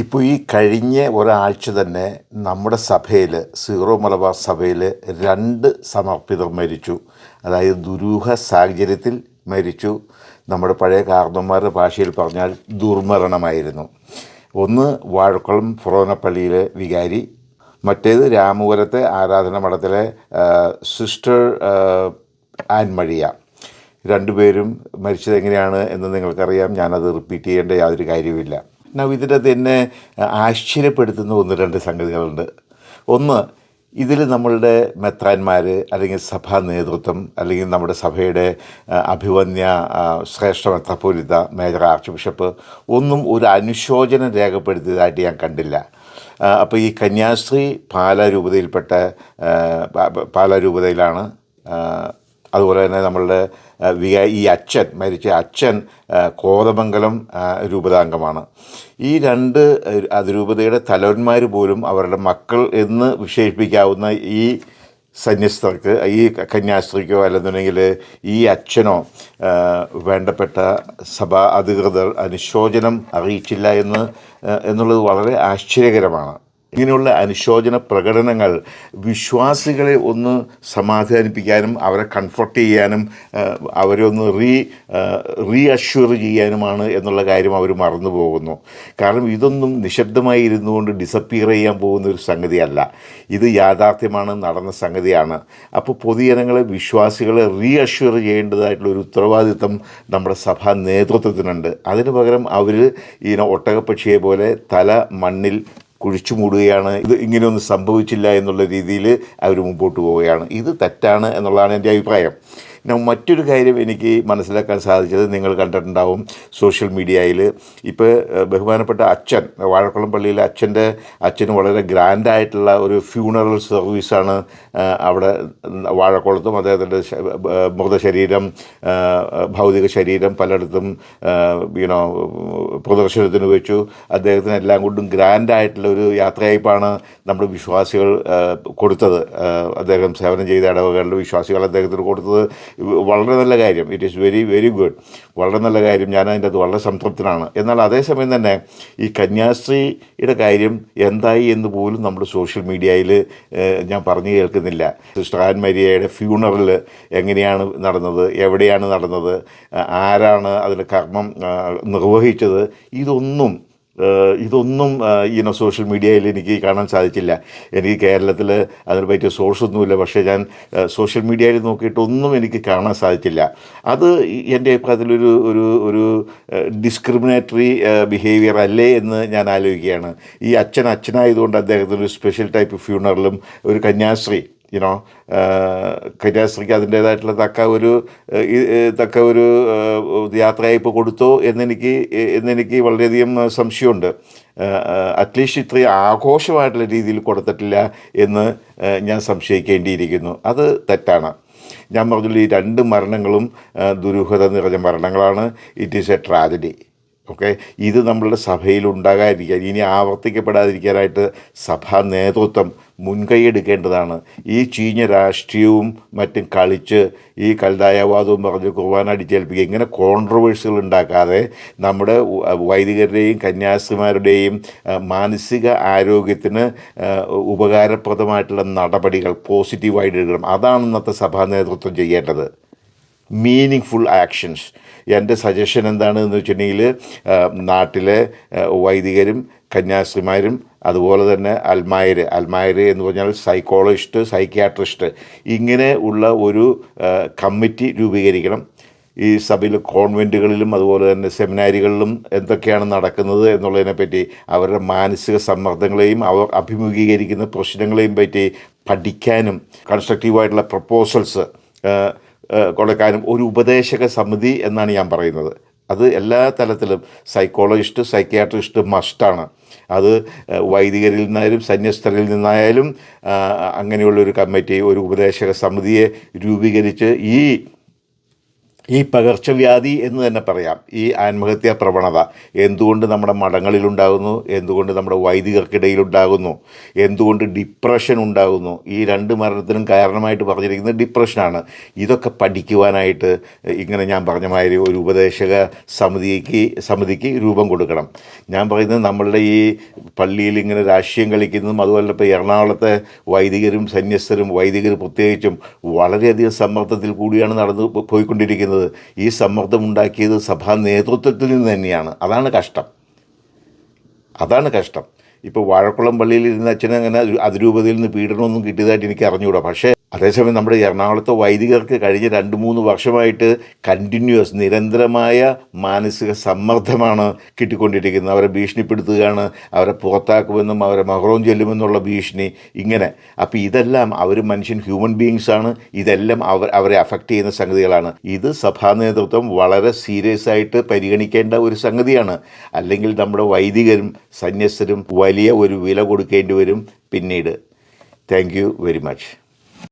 ഇപ്പോൾ ഈ കഴിഞ്ഞ ഒരാഴ്ച തന്നെ നമ്മുടെ സഭയിൽ സീറോ മലബാർ സഭയിൽ രണ്ട് സമർപ്പിതർ മരിച്ചു. അതായത് ദുരൂഹ സാഹചര്യത്തിൽ മരിച്ചു. നമ്മുടെ പഴയ കാർന്നന്മാരുടെ ഭാഷയിൽ പറഞ്ഞാൽ ദുർമരണമായിരുന്നു. ഒന്ന് വാഴക്കുളം ഫൊറോനപ്പള്ളിയിലെ വികാരി മറ്റേത് രാമപുരത്തെ ആരാധന മഠത്തിലെ സിസ്റ്റർ ആൻമഴിയ. രണ്ടുപേരും മരിച്ചത് എങ്ങനെയാണ് എന്ന് നിങ്ങൾക്കറിയാം. ഞാനത് റിപ്പീറ്റ് ചെയ്യേണ്ട യാതൊരു കാര്യവുമില്ല. ഇതിനകത്ത് എന്നെ ആശ്ചര്യപ്പെടുത്തുന്ന ഒന്ന് രണ്ട് സംഗതികളുണ്ട്. ഒന്ന് ഇതിൽ നമ്മളുടെ മെത്രാന്മാർ അല്ലെങ്കിൽ സഭാ നേതൃത്വം അല്ലെങ്കിൽ നമ്മുടെ സഭയുടെ അഭിവന്യ ശ്രേഷ്ഠ മെത്രാപ്പോലിത്ത മേജർ ആർച്ച് ബിഷപ്പ് ഒന്നും ഒരു അനുശോചനം രേഖപ്പെടുത്തിയതായിട്ട് ഞാൻ കണ്ടില്ല. അപ്പോൾ ഈ കന്യാസ്ത്രീ പാലാ രൂപതയിൽപ്പെട്ട അതുപോലെ തന്നെ നമ്മളുടെ ഈ അച്ഛൻ മരിച്ച അച്ഛൻ കോതമംഗലം രൂപതാംഗമാണ്. ഈ രണ്ട് അതിരൂപതയുടെ തലവന്മാർ പോലും അവരുടെ മക്കൾ എന്ന് വിശേഷിപ്പിക്കാവുന്ന ഈ സന്യസ്തർക്ക് ഈ കന്യാസ്ത്രീക്കോ അല്ലെന്നുണ്ടെങ്കിൽ ഈ അച്ഛനോ വേണ്ടപ്പെട്ട സഭാ അധികൃതർ അനുശോചനം അറിയിച്ചില്ല എന്ന് എന്നുള്ളത് വളരെ ആശ്ചര്യകരമാണ്. ഇങ്ങനെയുള്ള അനുശോചന പ്രകടനങ്ങൾ വിശ്വാസികളെ ഒന്ന് സമാധാനിപ്പിക്കാനും അവരെ കംഫർട്ട് ചെയ്യാനും അവരെ ഒന്ന് റീ റീ അഷ്വർ ചെയ്യാനുമാണ് എന്നുള്ള കാര്യം അവർ മറന്നു പോകുന്നു. കാരണം ഇതൊന്നും നിശബ്ദമായി ഇരുന്നുകൊണ്ട് ഡിസപ്പിയർ ചെയ്യാൻ പോകുന്ന ഒരു സംഗതിയല്ല. ഇത് യാഥാർത്ഥ്യമാണ് നടന്ന സംഗതിയാണ്. അപ്പോൾ പൊതുജനങ്ങളെ വിശ്വാസികളെ റീ അഷ്വർ ചെയ്യേണ്ടതായിട്ടുള്ള ഒരു ഉത്തരവാദിത്വം നമ്മുടെ സഭാ നേതൃത്വത്തിനുണ്ട്. അതിന് പകരം അവർ ഈ ഒട്ടകപ്പക്ഷിയെ പോലെ തല മണ്ണിൽ കുഴിച്ചു മൂടുകയാണ്. ഇത് ഇങ്ങനെയൊന്നും സംഭവിച്ചില്ല എന്നുള്ള രീതിയിൽ അവർ മുമ്പോട്ട് പോവുകയാണ്. ഇത് തെറ്റാണ് എന്നുള്ളതാണ് എന്റെ അഭിപ്രായം. മറ്റൊരു കാര്യം എനിക്ക് മനസ്സിലാക്കാൻ സാധിച്ചത് നിങ്ങൾ കണ്ടിട്ടുണ്ടാവും സോഷ്യൽ മീഡിയയിൽ. ഇപ്പോൾ ബഹുമാനപ്പെട്ട അച്ഛൻ വാഴക്കുളം പള്ളിയിലെ അച്ഛന്റെ അച്ഛന് വളരെ ഗ്രാൻഡായിട്ടുള്ള ഒരു ഫ്യൂണറൽ സർവീസാണ് അവിടെ വാഴക്കുളത്തും അദ്ദേഹത്തിന്റെ മൃതശരീരം ഭൗതിക ശരീരം പലയിടത്തും യുനോ പ്രദർശനത്തിന് വെച്ചു. അദ്ദേഹത്തിന് എല്ലാം കൊണ്ടും ഗ്രാൻഡായിട്ടുള്ള ഒരു യാത്രയയപ്പാണ് നമ്മുടെ വിശ്വാസികൾ കൊടുത്തത്. അദ്ദേഹം സേവനം ചെയ്ത ഇടവകളുടെ വിശ്വാസികൾ അദ്ദേഹത്തിന് കൊടുത്തത്. വളരെ നല്ല കാര്യം. It is very very good വളരെ നല്ല കാര്യം. ഞാൻ അതിന്റെ അത് വളരെ സംതൃപ്തനാണ്. എന്നാൽ അതേസമയം തന്നെ ഈ കന്യാസ്ത്രീയുടെ കാര്യം എന്തായി എന്ന് പോലും നമ്മൾ സോഷ്യൽ മീഡിയയിൽ ഞാൻ പറഞ്ഞു കേൾക്കുന്നില്ല. സിസ്റ്റർ ആൻ മരിയയുടെ ഫ്യൂണറൽ എങ്ങനെയാണ് നടന്നത്? എവിടെയാണ് നടന്നത്? ആരാണ് അതിൽ കർമ്മം നിർവഹിച്ചത്? ഇതൊന്നും ഇതൊന്നും ഇനോ സോഷ്യൽ മീഡിയയിൽ എനിക്ക് കാണാൻ സാധിച്ചില്ല. എനിക്ക് കേരളത്തിൽ അതിനെ പറ്റിയ സോഴ്സ് ഒന്നുമില്ല. പക്ഷേ ഞാൻ സോഷ്യൽ മീഡിയയിൽ നോക്കിയിട്ടൊന്നും എനിക്ക് കാണാൻ സാധിച്ചില്ല. അത് എന്റെ അഭിപ്രായത്തിലൊരു ഒരു ഒരു ഡിസ്ക്രിമിനേറ്ററി ബിഹേവിയർ അല്ലേ എന്ന് ഞാൻ ആലോചിക്കുകയാണ്. ഈ അച്ഛൻ അച്ഛനായതുകൊണ്ട് അദ്ദേഹത്തിന് ഒരു സ്പെഷ്യൽ ടൈപ്പ് ഫ്യൂണറലും ഒരു കന്യാസ്ത്രീ യുനോ കന്യാസ്ത്രീക്ക് അതിന്റേതായിട്ടുള്ള തക്ക ഒരു തക്ക ഒരു യാത്രയയപ്പ് കൊടുത്തോ എന്നെനിക്ക് എന്നെനിക്ക് വളരെയധികം സംശയമുണ്ട്. അറ്റ്ലീസ്റ്റ് ഇത്രയും ആഘോഷമായിട്ടുള്ള രീതിയിൽ കൊടുത്തിട്ടില്ല എന്ന് ഞാൻ സംശയിക്കേണ്ടിയിരിക്കുന്നു. അത് തെറ്റാണ്. ഞാൻ പറഞ്ഞില്ല ഈ രണ്ട് മരണങ്ങളും ദുരൂഹത നിറഞ്ഞ മരണങ്ങളാണ്. It is a tragedy okay? ഇത് നമ്മളുടെ സഭയിൽ ഉണ്ടാകാതിരിക്കാൻ ഇനി ആവർത്തിക്കപ്പെടാതിരിക്കാനായിട്ട് സഭാ നേതൃത്വം മുൻകൈ എടുക്കേണ്ടതാണ്. ഈ ചീഞ്ഞ രാഷ്ട്രീയവും മറ്റും കളിച്ച് ഈ കൽതായവാദവും പറഞ്ഞ് കുർബാന അടിച്ചേൽപ്പിക്കുക ഇങ്ങനെ കോൺട്രവേഴ്സികൾ ഉണ്ടാക്കാതെ നമ്മുടെ വൈദികരുടെയും കന്യാസ്ത്രീമാരുടെയും ആ, മാനസിക ആരോഗ്യത്തിന് ഉപകാരപ്രദമായിട്ടുള്ള നടപടികൾ പോസിറ്റീവായിട്ട് എടുക്കണം. അതാണ് ഇന്നത്തെ സഭാ നേതൃത്വം ചെയ്യേണ്ടത്. മീനിങ് ഫുൾ ആക്ഷൻസ് എന്റെ സജഷൻ എന്താണെന്ന് വെച്ചിട്ടുണ്ടെങ്കിൽ നാട്ടിലെ വൈദികരും കന്യാസ്ത്രീമാരും അതുപോലെ തന്നെ അൽമായർ അൽമായർ എന്ന് പറഞ്ഞാൽ സൈക്കോളജിസ്റ്റ് സൈക്യാട്രിസ്റ്റ് ഇങ്ങനെ ഉള്ള ഒരു കമ്മിറ്റി രൂപീകരിക്കണം. ഈ സഭയിൽ കോൺവെന്റുകളിലും അതുപോലെ തന്നെ സെമിനാരികളിലും എന്തൊക്കെയാണ് നടക്കുന്നത് എന്നുള്ളതിനെപ്പറ്റി അവരുടെ മാനസിക സമ്മർദ്ദങ്ങളെയും അവർ അഭിമുഖീകരിക്കുന്ന പ്രശ്നങ്ങളെയും പറ്റി പഠിക്കാനും കൺസ്ട്രക്റ്റീവായിട്ടുള്ള പ്രപ്പോസൽസ് കൊടുക്കാനും ഒരു ഉപദേശക സമിതി എന്നാണ് ഞാൻ പറയുന്നത്. അത് എല്ലാ തലത്തിലും സൈക്കോളജിസ്റ്റ് സൈക്യാട്രിസ്റ്റ് മസ്റ്റാണ് അത് വൈദികരിൽ നിന്നായാലും സന്യസ്തരിൽ നിന്നായാലും അങ്ങനെയുള്ളൊരു കമ്മിറ്റി ഒരു ഉപദേശക സമിതിയെ രൂപീകരിച്ച് ഈ ഈ പകർച്ചവ്യാധി എന്ന് തന്നെ പറയാം. ഈ ആത്മഹത്യാ പ്രവണത. എന്തുകൊണ്ട് നമ്മുടെ മഠങ്ങളിലുണ്ടാകുന്നു? എന്തുകൊണ്ട് നമ്മുടെ വൈദികർക്കിടയിലുണ്ടാകുന്നു? എന്തുകൊണ്ട് ഡിപ്രഷൻ ഉണ്ടാകുന്നു? ഈ രണ്ട് മരണത്തിനും കാരണമായിട്ട് പറഞ്ഞിരിക്കുന്നത് ഡിപ്രഷനാണ് ഇതൊക്കെ പഠിക്കുവാനായിട്ട് ഇങ്ങനെ ഞാൻ പറഞ്ഞ മാതിരി ഒരു ഉപദേശക സമിതിക്ക് സമിതിക്ക് രൂപം കൊടുക്കണം. ഞാൻ പറയുന്നത് നമ്മളുടെ ഈ പള്ളിയിൽ ഇങ്ങനെ രാഷ്ട്രീയം കളിക്കുന്നതും അതുപോലെ ഇപ്പോൾ എറണാകുളത്തെ വൈദികരും സന്യസ്തരും വൈദികർ പ്രത്യേകിച്ചും വളരെയധികം സമ്മർദ്ദത്തിൽ കൂടിയാണ് നടന്നു പോ- പോയിക്കൊണ്ടിരിക്കുന്നത് ഈ സമ്മർദ്ദം ഉണ്ടാക്കിയത് സഭാ നേതൃത്വത്തിൽ നിന്ന് തന്നെയാണ്. അതാണ് കഷ്ടം. അതാണ് കഷ്ടം. ഇപ്പോൾ വാഴക്കുളം പള്ളിയിൽ ഇരുന്ന അച്ഛനങ്ങനെ അതിരൂപതയിൽ നിന്ന് പീഡനമൊന്നും കിട്ടിയതായിട്ട് എനിക്ക് അറിഞ്ഞുകൂടാ പക്ഷേ അതേസമയം നമ്മുടെ എറണാകുളത്തെ വൈദികർക്ക് കഴിഞ്ഞ രണ്ട് മൂന്ന് വർഷമായിട്ട് കണ്ടിന്യൂസ് നിരന്തരമായ മാനസിക സമ്മർദ്ദമാണ് കിട്ടിക്കൊണ്ടിരിക്കുന്നത്. അവരെ ഭീഷണിപ്പെടുത്തുകയാണ് അവരെ പുറത്താക്കുമെന്നും അവരെ മഹറോം ചെല്ലുമെന്നുള്ള ഭീഷണി ഇങ്ങനെ. അപ്പോൾ ഇതെല്ലാം അവർ മനുഷ്യൻ ഹ്യൂമൻ ബീങ്സ് ആണ്. ഇതെല്ലാം അവർ അവരെ അഫക്റ്റ് ചെയ്യുന്ന സംഗതികളാണ്. ഇത് സഭാ നേതൃത്വം വളരെ സീരിയസ് ആയിട്ട് പരിഗണിക്കേണ്ട ഒരു സംഗതിയാണ്. അല്ലെങ്കിൽ നമ്മുടെ വൈദികരും സന്യസ്തരും വലിയ ഒരു വില കൊടുക്കേണ്ടി വരും പിന്നീട്. Thank you very much